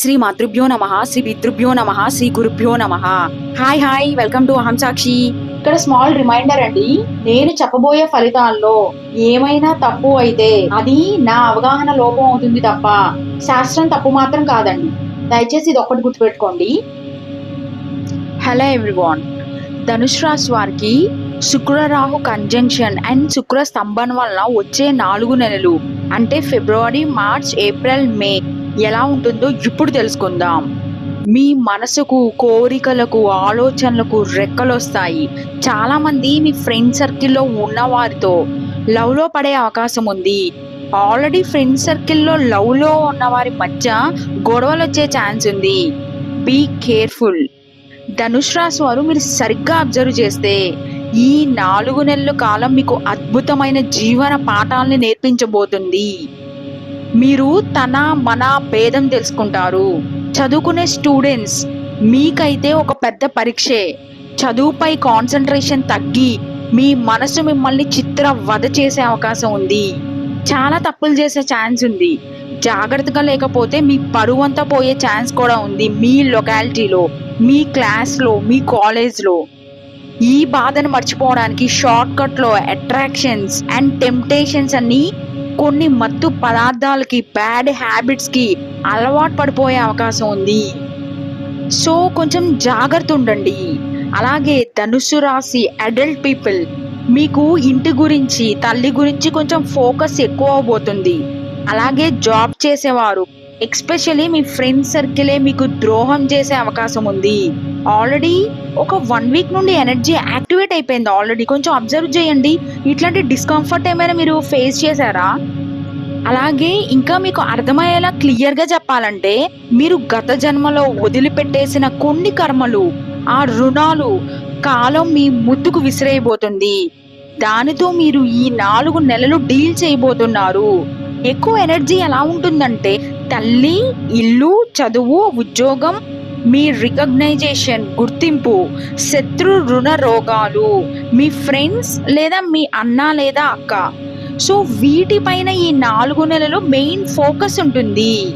శ్రీ మాతృభ్యో నమ శ్రీ పితృభ్యో నమ శ్రీ గురుభ్యో నమ. హాయ్ హాయ్ వెల్కమ్ టు అహం సాక్షి ఇక్కడ స్మాల్ రిమైండర్ అండి నేను చెప్పబోయే ఫలితాల్లో ఏమైనా తప్పు అయితే అది నా అవగాహన లోపం అవుతుంది తప్ప శాస్త్రం తప్పు మాత్రం కాదండి. దయచేసి ఇది ఒక్కటి గుర్తుపెట్టుకోండి. హలో ఎవ్రీవాన్ ధనుష్ రాశి వారికి శుక్ర రాహు కంజంక్షన్ అండ్ శుక్ర స్తంభన వలన వచ్చే నాలుగు నెలలు అంటే ఫిబ్రవరి మార్చ్ ఏప్రిల్ మే ఎలా ఉంటుందో ఇప్పుడు తెలుసుకుందాం. మీ మనసుకు కోరికలకు ఆలోచనలకు రెక్కలు వస్తాయి చాలామంది మీ ఫ్రెండ్ సర్కిల్లో ఉన్నవారితో లవ్లో పడే అవకాశం ఉంది. ఆల్రెడీ ఫ్రెండ్ సర్కిల్లో లవ్లో ఉన్నవారి మధ్య గొడవలు వచ్చే ఛాన్స్ ఉంది. Be careful. ధనుష్ రాశి వారు మీరు సరిగ్గా అబ్జర్వ్ చేస్తే ఈ నాలుగు నెలల కాలం మీకు అద్భుతమైన జీవన పాఠాలని నేర్పించబోతుంది. మీరు తన మన భేదం తెలుసుకుంటారు. చదువుకునే స్టూడెంట్స్ మీకైతే ఒక పెద్ద పరీక్షే. చదువుపై కాన్సన్ట్రేషన్ తగ్గి మీ మనసు మిమ్మల్ని చిత్ర వధ చేసే అవకాశం ఉంది. చాలా తప్పులు చేసే ఛాన్స్ ఉంది. జాగ్రత్తగా లేకపోతే మీ పరువు అంతా పోయే ఛాన్స్ కూడా ఉంది మీ లొకాలిటీలో మీ క్లాస్లో మీ కాలేజ్లో. ఈ బాధను మర్చిపోవడానికి షార్ట్ కట్లో అట్రాక్షన్స్ అండ్ టెంప్టేషన్స్ అన్నీ కొన్ని మత్తు పదార్థాలకి బ్యాడ్ హ్యాబిట్స్కి అలవాటు పడిపోయే అవకాశం ఉంది. సో కొంచెం జాగ్రత్త ఉండండి. అలాగే ధనుస్సు రాశి అడల్ట్ పీపుల్ మీకు ఇంటి గురించి తల్లి గురించి కొంచెం ఫోకస్ ఎక్కువ అవబోతుంది. అలాగే జాబ్ చేసేవారు ఎక్స్పెషల్లీ మీ ఫ్రెండ్ సర్కిలే మీకు ద్రోహం చేసే అవకాశం ఉంది. ఆల్రెడీ ఒక వన్ వీక్ నుండి ఎనర్జీ యాక్టివేట్ అయిపోయింది ఆల్రెడీ కొంచెం అబ్జర్వ్ చేయండి. ఇట్లాంటి డిస్కంఫర్ట్ ఏమైనా మీరు ఫేస్ చేశారా? అలాగే ఇంకా మీకు అర్థమయ్యేలా క్లియర్గా చెప్పాలంటే మీరు గత జన్మలో వదిలిపెట్టేసిన కొన్ని కర్మలు ఆ రుణాలు కాలం మీ ముద్దుకు విసిరేయబోతుంది దానితో మీరు ఈ నాలుగు నెలలు డీల్ చేయబోతున్నారు. ఎక్కువ ఎనర్జీ ఎలా ఉంటుందంటే తల్లి ఇల్లు చదువు ఉద్యోగం మీ రికగ్నైజేషన్ గుర్తింపు శత్రు రుణ రోగాలు మీ ఫ్రెండ్స్ లేదా మీ అన్న లేదా అక్క. సో వీటిపైన ఈ నాలుగు నెలలు మెయిన్ ఫోకస్ ఉంటుంది.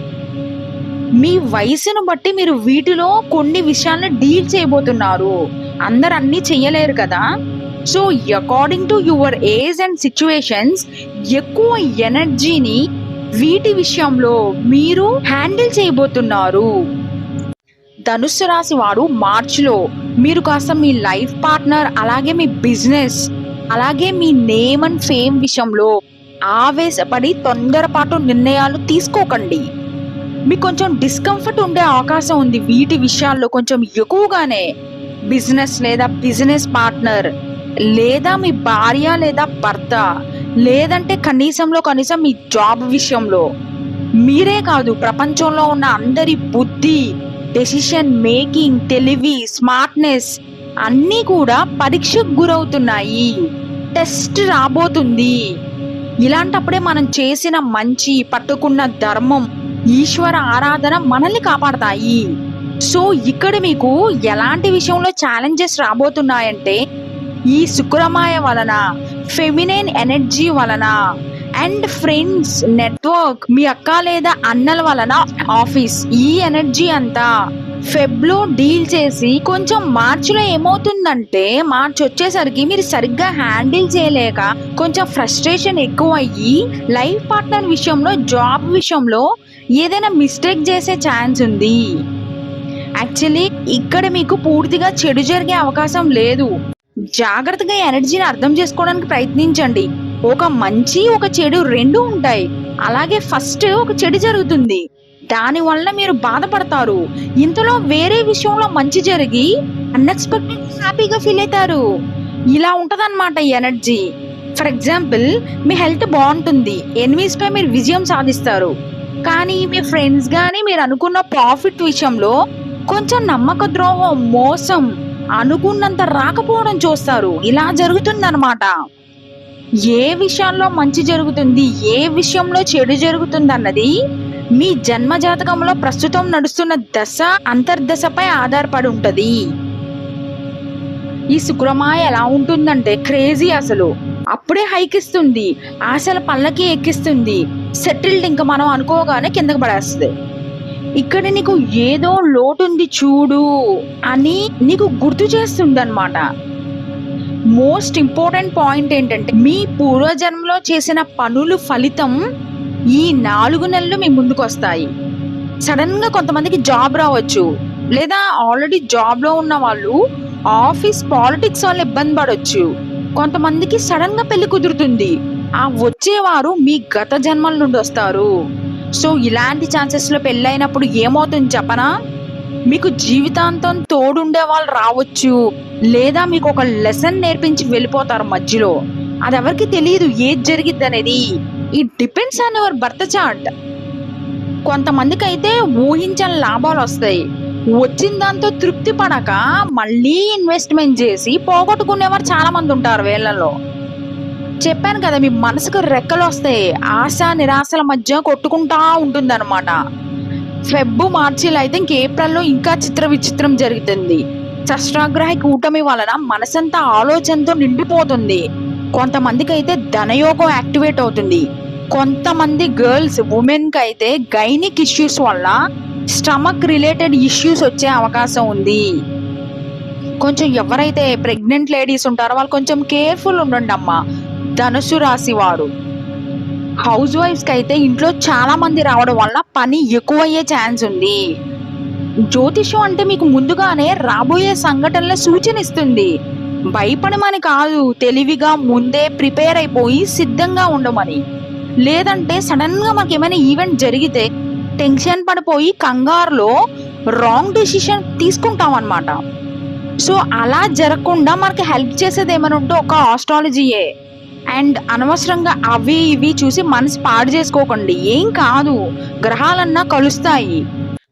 మీ వయసును బట్టి మీరు వీటిలో కొన్ని విషయాలను డీల్ చేయబోతున్నారు. అందరు అన్నీ చెయ్యలేరు కదా? So according to your age and situations ఎక్కువ ఎనర్జీని వీటి విషయంలో మీరు హ్యాండిల్ చేయబోతున్నారు. ధనుస్సు రాశి వారు మార్చిలో. మీరు కాస్త మీ లైఫ్ పార్ట్నర్ అలాగే మీ బిజినెస్ అలాగే మీ నేమ్ అండ్ ఫేమ్ విషయంలో ఆవేశపడి తొందరపాటు నిర్ణయాలు తీసుకోకండి. మీకు కొంచెం డిస్కంఫర్ట్ ఉండే అవకాశం ఉంది. వీటి విషయాల్లో కొంచెం ఎక్కువగానే బిజినెస్ లేదా బిజినెస్ పార్ట్నర్ లేదా మీ భార్య లేదా భర్త లేదంటే కనీసంలో కనీసం మీ జాబ్ విషయంలో. మీరే కాదు ప్రపంచంలో ఉన్న అందరి బుద్ధి డెసిషన్ మేకింగ్ తెలివి స్మార్ట్నెస్ అన్నీ కూడా పరీక్షకు గురవుతున్నాయి. టెస్ట్ రాబోతుంది. ఇలాంటప్పుడే మనం చేసిన మంచి పట్టుకున్న ధర్మం ఈశ్వర ఆరాధన మనల్ని కాపాడతాయి. సో ఇక్కడ మీకు ఎలాంటి విషయంలో ఛాలెంజెస్ రాబోతున్నాయంటే ఈ శుక్రమాయ వలన ఫెమినైన్ ఎనర్జీ వలన అండ్ ఫ్రెండ్స్ నెట్వర్క్ మీ అక్క లేదా అన్నల వలన ఆఫీస్ ఈ ఎనర్జీ అంతా ఫెబ్లో డీల్ చేసి కొంచెం మార్చిలో ఏమవుతుందంటే మార్చి వచ్చేసరికి మీరు సరిగ్గా హ్యాండిల్ చేయలేక కొంచెం ఫ్రస్ట్రేషన్ ఎక్కువ అయ్యి లైఫ్ పార్ట్నర్ విషయంలో జాబ్ విషయంలో ఏదైనా మిస్టేక్ చేసే ఛాన్స్ ఉంది. యాక్చువల్లీ ఇక్కడ మీకు పూర్తిగా చెడు జరిగే అవకాశం లేదు. జాగ్రత్తగా ఎనర్జీని అర్థం చేసుకోవడానికి ప్రయత్నించండి. ఒక మంచి ఒక చెడు రెండు ఉంటాయి. అలాగే ఫస్ట్ ఒక చెడు జరుగుతుంది. దాని వల్ల మీరు బాధపడతారు. ఇంతలో వేరే విషయంలో మంచి జరిగి అన్ఎక్స్పెక్టెడ్ హ్యాపీగా ఫీల్ అవుతారు. ఇలా ఉంటదన్నమాట ఈ ఎనర్జీ. ఫర్ ఎగ్జాంపుల్ మీ హెల్త్ బాగుంటుంది. ఎనిమిస్ పై మీరు విజయం సాధిస్తారు. కానీ మీ ఫ్రెండ్స్ కానీ మీరు అనుకున్న ప్రాఫిట్ విషయంలో కొంచెం నమ్మక ద్రోహం మోసం అనుకున్నంత రాకపోవడం చూస్తారు. ఇలా జరుగుతుందన్నమాట. ఏ విషయాల్లో మంచి జరుగుతుంది ఏ విషయంలో చెడు జరుగుతుంది అన్నది మీ జన్మ జాతకంలో ప్రస్తుతం నడుస్తున్న దశ అంతర్దశపై ఆధారపడి ఉంటుంది. ఈ శుక్రమాయ ఎలా ఉంటుందంటే క్రేజీ అసలు. అప్పుడే హైక్ ఇస్తుంది ఆశల పళ్ళకి ఎక్కిస్తుంది. సెటిల్డ్ ఇంకా మనం అనుకోగానే కిందకి పడేస్తుంది. ఇక్కడ నీకు ఏదో లోటు ఉంది చూడు అని నీకు గుర్తు చేస్తుందన్నమాట. మోస్ట్ ఇంపార్టెంట్ పాయింట్ ఏంటంటే మీ పూర్వజన్మలో చేసిన పనులు ఫలితం ఈ నాలుగు నెలలు మీ ముందుకు వస్తాయి సడన్గా కొంతమందికి జాబ్ రావచ్చు. లేదా ఆల్రెడీ జాబ్లో ఉన్న వాళ్ళు ఆఫీస్ పాలిటిక్స్ వల్ల ఇబ్బంది పడవచ్చు కొంతమందికి సడన్గా పెళ్ళి కుదురుతుంది. ఆ వచ్చేవారు మీ గత జన్మల నుండి వస్తారు. సో ఇలాంటి ఛాన్సెస్లో పెళ్ళైనప్పుడు ఏమవుతుంది చెప్పనా? మీకు జీవితాంతం తోడుండే వాళ్ళు రావచ్చు. లేదా మీకు ఒక లెసన్ నేర్పించి వెళ్ళిపోతారు మధ్యలో. అది ఎవరికి తెలియదు ఏది జరిగిద్ది అనేది. ఈ depends on your birth chart. కొంతమందికి అయితే ఊహించని లాభాలు వస్తాయి. వచ్చిన దాంతో తృప్తి పడక మళ్ళీ ఇన్వెస్ట్మెంట్ చేసి పోగొట్టుకునేవారు చాలా మంది ఉంటారు వేళ్ళలో చెప్పాను కదా మీ మనసుకు రెక్కలు వస్తాయి ఆశ నిరాశల మధ్య కొట్టుకుంటా ఉంటుంది అనమాట ఫెబ్బు మార్చిలో అయితే ఇంక ఏప్రిల్లో ఇంకా చిత్ర విచిత్రం జరుగుతుంది. షష్టాగ్రహ కూటమి వలన మనసంతా ఆలోచనతో నిండిపోతుంది. కొంతమందికి అయితే ధనయోగం యాక్టివేట్ అవుతుంది. కొంతమంది గర్ల్స్ ఉమెన్కి అయితే గైనిక్ ఇష్యూస్ వల్ల స్టమక్ రిలేటెడ్ ఇష్యూస్ వచ్చే అవకాశం ఉంది. కొంచెం ఎవరైతే ప్రెగ్నెంట్ లేడీస్ ఉంటారో వాళ్ళు కొంచెం కేర్ఫుల్ ఉండండి అమ్మా ధనుసు రాశి వారు హౌస్ వైఫ్స్కి అయితే ఇంట్లో చాలా మంది రావడం వల్ల పని ఎక్కువయ్యే ఛాన్స్ ఉంది. జ్యోతిషం అంటే మీకు ముందుగానే రాబోయే సంఘటనల సూచనిస్తుంది. భయపడమని కాదు తెలివిగా ముందే ప్రిపేర్ అయిపోయి సిద్ధంగా ఉండమని. లేదంటే సడన్గా మనకి ఏమైనా ఈవెంట్ జరిగితే టెన్షన్ పడిపోయి కంగారులో రాంగ్ డెసిషన్ తీసుకుంటాం అన్నమాట సో అలా జరగకుండా మనకి హెల్ప్ చేసేది ఏమైనా ఉంటే ఒక ఆస్ట్రాలజీయే. అండ్ అనవసరంగా అవి ఇవి చూసి మనసు పాడు చేసుకోకండి. ఏం కాదు. గ్రహాలన్నా కలుస్తాయి.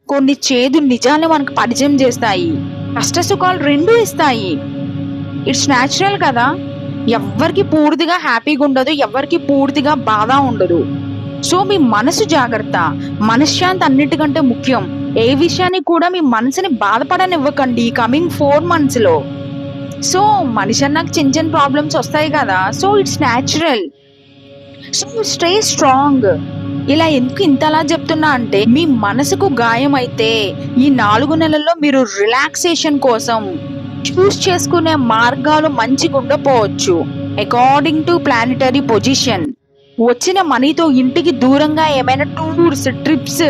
కొన్ని చేదు నిజాలు మనకు పరిచయం చేస్తాయి. కష్ట సుఖాలు రెండు ఇస్తాయి. ఇట్స్ న్యాచురల్ కదా. ఎవ్వరికి పూర్తిగా హ్యాపీగా ఉండదు. ఎవ్వరికి పూర్తిగా బాధ ఉండదు. సో మీ మనసు జాగ్రత్త. మనశ్శాంతి అన్నిటికంటే ముఖ్యం. ఏ విషయాన్ని కూడా మీ మనసుని బాధపడనివ్వకండి ఈ కమింగ్ ఫోర్ మంత్స్లో. సో మనిషి అన్నాక చిన్న చిన్న ప్రాబ్లమ్స్ వస్తాయి కదా. So it's natural so stay strong ఇలా ఎందుకు ఇంతలా చెప్తున్నా అంటే మీ మనసుకు గాయం అయితే ఈ నాలుగు నెలల్లో మీరు రిలాక్సేషన్ కోసం చూస్ చేసుకునే మార్గాలు మంచిగా ఉండకపోవచ్చు. అకార్డింగ్ టు ప్లానిటరీ పొజిషన్ వచ్చిన మనీతో ఇంటికి దూరంగా ఏమైనా టూర్స్ ట్రిప్స్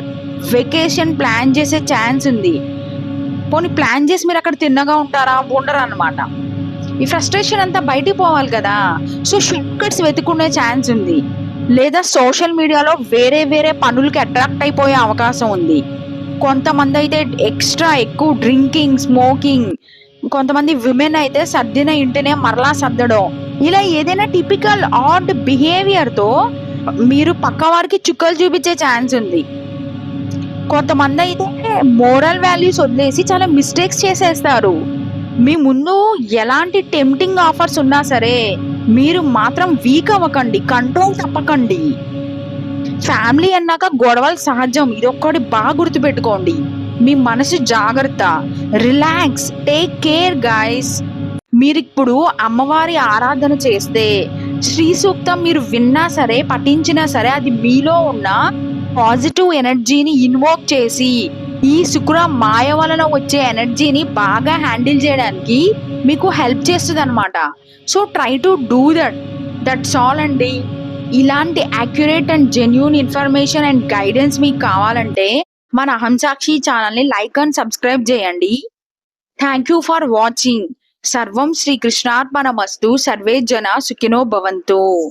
వెకేషన్ ప్లాన్ చేసే ఛాన్స్ ఉంది. పోనీ ప్లాన్ చేసి మీరు అక్కడ తిన్నగా ఉంటారా? ఉండరు అనమాట ఈ ఫ్రస్ట్రేషన్ అంతా బయటికి పోవాలి కదా. సో షార్ట్కట్స్ వెతుకునే ఛాన్స్ ఉంది. లేదా సోషల్ మీడియాలో వేరే వేరే పనులకి అట్రాక్ట్ అయిపోయే అవకాశం ఉంది. కొంతమంది అయితే ఎక్స్ట్రా ఎక్కువ డ్రింకింగ్ స్మోకింగ్ కొంతమంది విమెన్ అయితే సర్దిన ఇంటినే మరలా సర్దడం. ఇలా ఏదైనా టిపికల్ ఆడ్ బిహేవియర్తో మీరు పక్క వారికి చుక్కలు చూపించే ఛాన్స్ ఉంది. కొంతమంది అయితే మోరల్ వాల్యూస్ వదిలేసి చాలా మిస్టేక్స్ చేసేస్తారు. మీ ముందు ఎలాంటి టెంప్టింగ్ ఆఫర్స్ ఉన్నా సరే మీరు మాత్రం వీక్ అవ్వకండి కంట్రోల్ తప్పకండి. ఫ్యామిలీ అన్నాక గొడవలు సహజం ఇది ఒక్కటి బాగా గుర్తుపెట్టుకోండి. మీ మనసు జాగ్రత్త రిలాక్స్ టేక్ కేర్ గాయస్ మీరు ఇప్పుడు అమ్మవారి ఆరాధన చేస్తే శ్రీ సూక్తం మీరు విన్నా సరే పఠించినా సరే అది మీలో ఉన్న పాజిటివ్ ఎనర్జీని ఇన్వోక్ చేసి ఈ శుక్ర మాయ వలన వచ్చే ఎనర్జీని బాగా హ్యాండిల్ చేయడానికి మీకు హెల్ప్ చేస్తుంది అనమాట so try to do that. That's all అండి. ఇలాంటి accurate and genuine information and guidance మీకు కావాలంటే మన అహంసాక్షి ఛానల్ని లైక్ అండ్ సబ్స్క్రైబ్ చేయండి. థ్యాంక్ యూ ఫర్ వాచింగ్ సర్వం శ్రీకృష్ణార్పణమస్తు సర్వే జన సుఖినో భవంతు.